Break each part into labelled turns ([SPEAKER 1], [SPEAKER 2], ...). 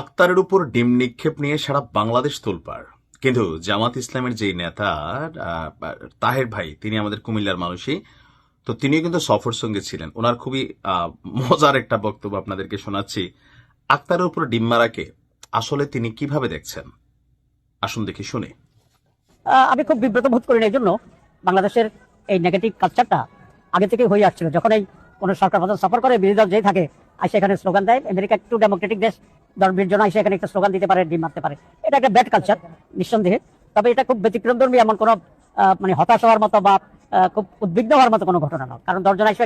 [SPEAKER 1] আক্তারের উপর ডিম নিক্ষেপ নিয়ে সারা বাংলাদেশ তোলপাড়। কিন্তু জামাত ইসলামের যেই নেতা তাহের ভাই, তিনি আমাদের কুমিল্লার মানুষই তো তিনিও কিন্তু সফর সঙ্গে ছিলেন। ওনার খুবই মজার একটা বক্তব্য আপনাদেরকে শোনাচ্ছি। আক্তারের উপর ডিম মারাকে আসলে তিনি কীভাবে দেখছেন? আসুন দেখি, শুনে।
[SPEAKER 2] আমি খুব বিব্রত বোধ করি না, এই জন্য বাংলাদেশের এই নেগেটিভ কালচারটা আগে থেকে হয়ে আসছিল। যখন এই কোনো সরকার প্রধান সফর করে, বিরোধী দল যেই থাকে আর সেখানে স্লোগান দেয়, আমেরিকা একটু ডেমোক্রেটিক দেশ, ধর্মের জন্য এসে এখানে একটা স্লোগান দিতে পারে, ডিম মারতে পারে। এটা একটা ব্যাড কালচার নিঃসন্দেহে। তবে এটা খুব ব্যতিক্রম ধর্মী, এমন কোনো মানে হতাশ হওয়ার মতো বা খুব উদ্বিগ্ন হওয়ার মতো কোনো ঘটনা নয়। কারণ দশজন এসে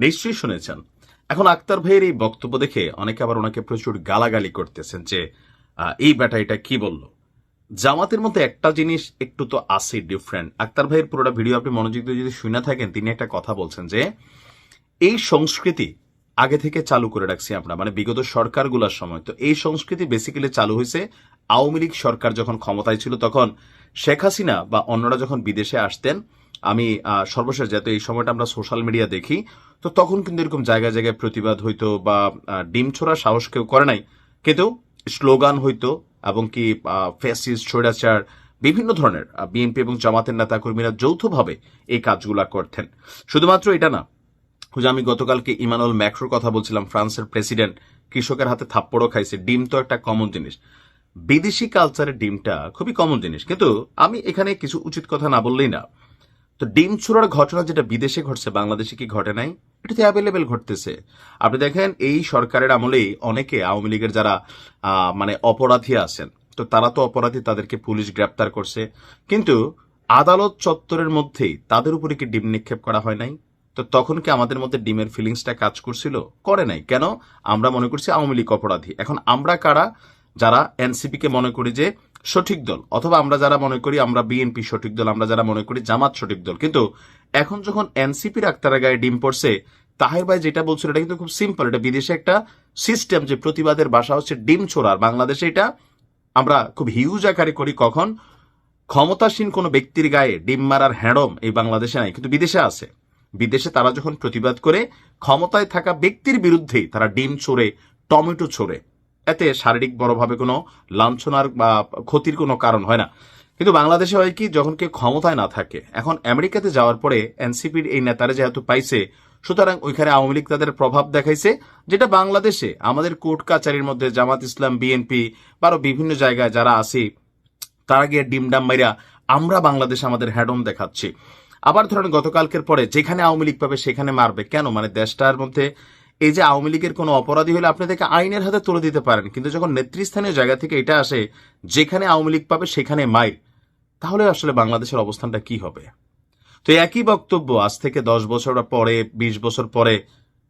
[SPEAKER 1] নিশ্চয়ই শুনেছেন। এখন আক্তার ভাইয়ের এই বক্তব্য দেখে অনেকে আবার ওনাকে প্রচুর গালাগালি করতেছেন যে এই ব্যাটা এটা কি বলল? জামাতের মধ্যে একটা জিনিস একটু তো আছে ডিফারেন্ট আক্তার ভাইয়ের পুরোটা ভিডিও আপনি মনোযোগ দিয়ে যদি শুনে থাকেন, তিনি একটা কথা বলছেন যে এই সংস্কৃতি আগে থেকে চালু করে রাখছি আমরা মানে বিগত সরকারগুলোর সময়। তো এই সংস্কৃতি বেসিক্যালি চালু হয়েছে আওয়ামী লীগ সরকার যখন ক্ষমতায় ছিল তখন শেখ হাসিনা বা অন্যরা যখন বিদেশে আসতেন, আমি সর্বশেষ যাতে এই সময়টা আমরা সোশ্যাল মিডিয়া দেখি, তো তখন কিন্তু এরকম জায়গায় জায়গায় প্রতিবাদ হইতো বা ডিম ছোড়া সাহস কেউ করে নাই। কিন্তু স্লোগান হইতো এবং কি ফ্যাসিস স্বৈরাচার, বিভিন্ন ধরনের বিএনপি এবং জামাতের নেতা কর্মীরা যৌথভাবে এই কাজগুলা করতেন। শুধুমাত্র এটা না যে আমি গতকালকে ইমানুয়েল ম্যাক্রোর কথা বলছিলাম, ফ্রান্সের প্রেসিডেন্ট। কৃষকের হাতে থাপ্পড়ও খাইছে। ডিম তো একটা কমন জিনিস। বিদেশি কালচারের ডিমটা খুবই কমন জিনিস। কিন্তু আমি এখানে কিছু উচিত কথা না বললেই না। তো ডিম ছোড়ার ঘটনা যেটা বিদেশে ঘটছে, বাংলাদেশে কি ঘটে নাই? এটা তো অ্যাভেলেবেল ঘটতেছে। আপনি দেখেন, এই সরকারের আমলেই অনেকে আওয়ামী লীগের যারা মানে অপরাধী আছেন, তো তারা তো অপরাধী, তাদেরকে পুলিশ গ্রেপ্তার করছে। কিন্তু আদালত চত্বরের মধ্যেই তাদের উপরে কি ডিম নিক্ষেপ করা হয় নাই? তো তখন কি আমাদের মধ্যে ডিমের ফিলিংসটা কাজ করছিল? করে নাই। কেন? আমরা মনে করছি আওয়ামী লীগ অপরাধী। এখন আমরা কারা? যারা এনসিপিকে মনে করি যে সঠিক দল, অথবা আমরা যারা মনে করি আমরা বিএনপি সঠিক দল, আমরা যারা মনে করি জামাত সঠিক দল। কিন্তু এখন যখন এনসিপির আক্তারা গায়ে ডিম পড়ছে, তাহের ভাই যেটা বলছিল এটা কিন্তু খুব সিম্পল এটা বিদেশে একটা সিস্টেম যে প্রতিবাদের বাসা হচ্ছে ডিম ছোড়ার বাংলাদেশে এটা আমরা খুব হিউজ আকারে করি কখন? ক্ষমতাসীন কোনো ব্যক্তির গায়ে ডিম মারার হ্যাঁড়ম এই বাংলাদেশে নাই, কিন্তু বিদেশে আছে। বিদেশে তারা যখন প্রতিবাদ করে, ক্ষমতায় থাকা ব্যক্তির বিরুদ্ধেই তারা ডিম ছোড়ে, টমেটো ছোড়ে। এতে শারীরিক বড়ভাবে কোনো লাঞ্ছনার বা ক্ষতির কোনো কারণ হয় না। কিন্তু বাংলাদেশে হয় কি, যখন কেউ ক্ষমতায় না থাকে, এখন আমেরিকাতে যাওয়ার পরে এনসিপির এই নেতারা যেহেতু পাইছে, সুতরাং ওইখানে আওয়ামী লীগ তাদের প্রভাব দেখাইছে, যেটা বাংলাদেশে আমাদের কোর্ট কাচারির মধ্যে জামাত ইসলাম, বিএনপি বা বিভিন্ন জায়গায় যারা আছি, তারা গিয়ে ডিমডাম মাইরা আমরা বাংলাদেশে আমাদের হ্যাডম দেখাচ্ছি। আবার ধরেন গতকালকের পরে যেখানে আওয়ামী লীগ পাবে সেখানে মারবে। কেন? মানে দেশটার মধ্যে এই যে আওয়ামী লীগের কোনো অপরাধী হলে আপনি তাকে আইনের হাতে তুলে দিতে পারেন। কিন্তু যখন নেতৃস্থানীয় জায়গা থেকে এটা আসে, যেখানে আওয়ামী লীগ পাবে সেখানে মাইর, তাহলে আসলে বাংলাদেশের অবস্থানটা কি হবে? তো একই বক্তব্য, আজ থেকে দশ বছর পরে, বিশ বছর পরে,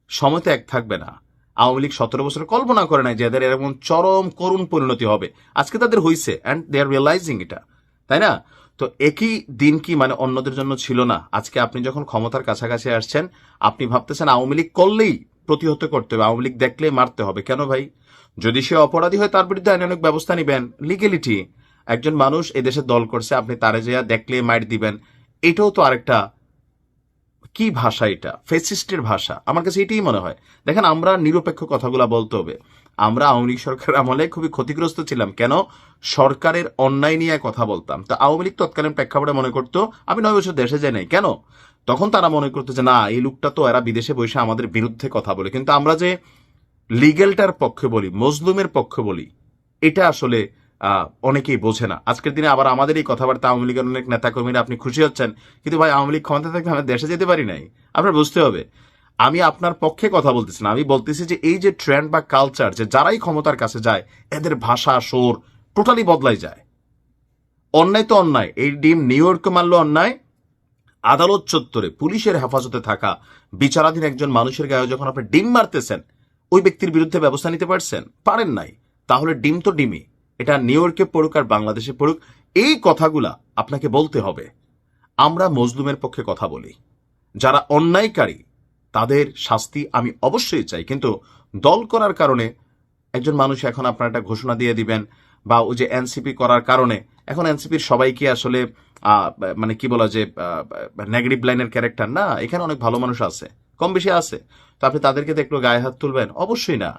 [SPEAKER 1] সময় এক থাকবে না। আওয়ামী লীগ সতেরো বছর কল্পনা করে নাই যে এদের এরকম চরম করুণ পরিণতি হবে। আজকে তাদের হয়েছে অ্যান্ড দে আর রিয়েলাইজিং এটা। তাই না? তো একই দিন কি মানে অন্যদের জন্য ছিল না? আজকে আপনি যখন ক্ষমতার কাছাকাছি আসছেন, আপনি ভাবতেছেন আওয়ামী লীগ করলেই প্রতিহত করতে হবে, আওয়ামী লীগ দেখলেই মারতে হবে। কেন ভাই? যদি সে অপরাধী হয়, তার বিরুদ্ধে আইনানুক ব্যবস্থা নিবেন। লিগেলিটি একজন মানুষ এদেশে দল করছে, আপনি তারে যে দেখলে মাইর দিবেন। এটাও তো আরেকটা কি ভাষা এটা? ফেসিস্টের ভাষা। আমার কাছে এটাই মনে হয়। দেখেন, আমরা নিরপেক্ষ কথাগুলো বলতে হবে। আমরা আওয়ামী লীগ সরকার আমলে খুবই ক্ষতিগ্রস্ত ছিলাম। কেন? সরকারের অন্যায় নিয়ে কথা বলতাম। তো আওয়ামী লীগ তৎকালীন প্রেক্ষাপটে মনে করতো, আমি নয় বছর দেশে যাই নাই। কেন? তখন তারা মনে করতো যে, না, এই লোকটা তো এরা বিদেশে বসে আমাদের বিরুদ্ধে কথা বলে। কিন্তু আমরা যে লিগেলটার পক্ষে বলি, মজলুমের পক্ষে বলি, এটা আসলে অনেকেই বোঝে না। আজকের দিনে আবার আমাদের এই কথাবার্তা আওয়ামী লীগের অনেক নেতাকর্মীরা আপনি খুশি হচ্ছেন, কিন্তু ভাই, আওয়ামী লীগ ক্ষমতা থাকতে আমরা দেশে যেতে পারি নাই। আপনার বুঝতে হবে। আমি আপনার পক্ষে কথা বলতেছি না। আমি বলতেছি যে এই যে ট্রেন্ড বা কালচার যে যারাই ক্ষমতার কাছে যায়, এদের ভাষা, সোর টোটালি বদলাই যায়। অন্যায় তো অন্যায়। এই ডিম নিউ ইয়র্কে মারলো অন্যায়। আদালত চত্বরে, পুলিশের হেফাজতে থাকা বিচারাধীন একজন মানুষের গায়ে যখন আপনি ডিম মারতেছেন, ওই ব্যক্তির বিরুদ্ধে ব্যবস্থা নিতে পারছেন? পারেন নাই। তাহলে ডিম তো ডিমই। এটা নিউ ইয়র্কে পড়ুক আর বাংলাদেশে পড়ুক, এই কথাগুলা আপনাকে বলতে হবে। আমরা মজলুমের পক্ষে কথা বলি। যারা অন্যায়কারী তাদের শাস্তি আমি অবশ্যই চাই। কিন্তু দল করার কারণে একজন মানুষ এখন আপনার একটা ঘোষণা দিয়ে দিবেন বা ওই যে এনসিপি করার কারণে এখন এনসিপির সবাই কি আসলে মানে কি বলা যে নেগেটিভ লাইনের ক্যারেক্টার না, এখানে অনেক ভালো মানুষ আছে, কম বেশি আছে। তো আপনি তাদেরকে তো একটু গায়ে হাত তুলবেন? অবশ্যই না।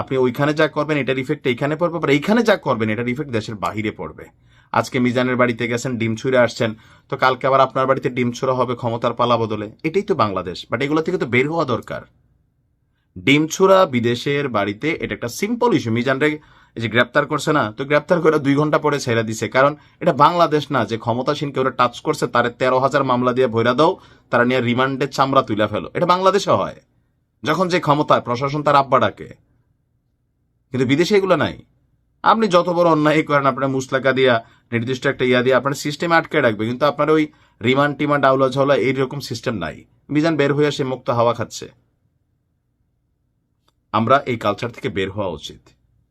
[SPEAKER 1] আপনি ওইখানে যা করবেন, এটার ইফেক্ট এইখানে পড়বে, আবার এইখানে যা করবেন, এটার ইফেক্ট দেশের বাহিরে পড়বে। আজকে মিজানের বাড়িতে গেছেন, ডিম ছুঁড়ে আসছেন। তো কালকে আবার আপনার বাড়িতে ডিম ছোড়া হবে ক্ষমতার পালা বদলে। এটাই তো বাংলাদেশ বাট এগুলো থেকে তো বের হওয়া দরকার। ডিম ছোড়া বিদেশের বাড়িতে এটা একটা সিম্পল ইস্যু মিজানরে যে গ্রেপ্তার করছে না, তো গ্রেপ্তার করে দুই ঘণ্টা পরে ছেড়ে দিছে। কারণ এটা বাংলাদেশ না, যে ক্ষমতাসীন কেউ টাচ করছে, তারে তেরো হাজার মামলা দিয়ে ভৈরা দাও, তারা নিয়ে রিমান্ডের চামড়া তুলে ফেলো। এটা বাংলাদেশে হয়। যখন যে ক্ষমতায়, প্রশাসন তার আব্বা ডাকে। কিন্তু বিদেশে এগুলো নাই। আপনি যত বড় অন্যায় করেন, আপনার মুসলাকা দিয়া, নির্দিষ্ট একটা ইয়া দিয়ে, আপনার সিস্টেম আটকে রাখবে। কিন্তু আপনার ওই রিমান্ড টিমান্ড আউলা ঝাউলা এইরকম সিস্টেম নাই। মিজান বের হয়ে সে মুক্ত হাওয়া খাচ্ছে। আমরা এই কালচার থেকে বের হওয়া উচিত।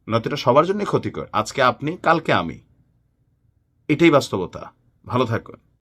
[SPEAKER 1] নয়তো এটা সবার জন্য ক্ষতিকর। আজকে আপনি, কালকে আমি। এটাই বাস্তবতা। ভালো থাকুন।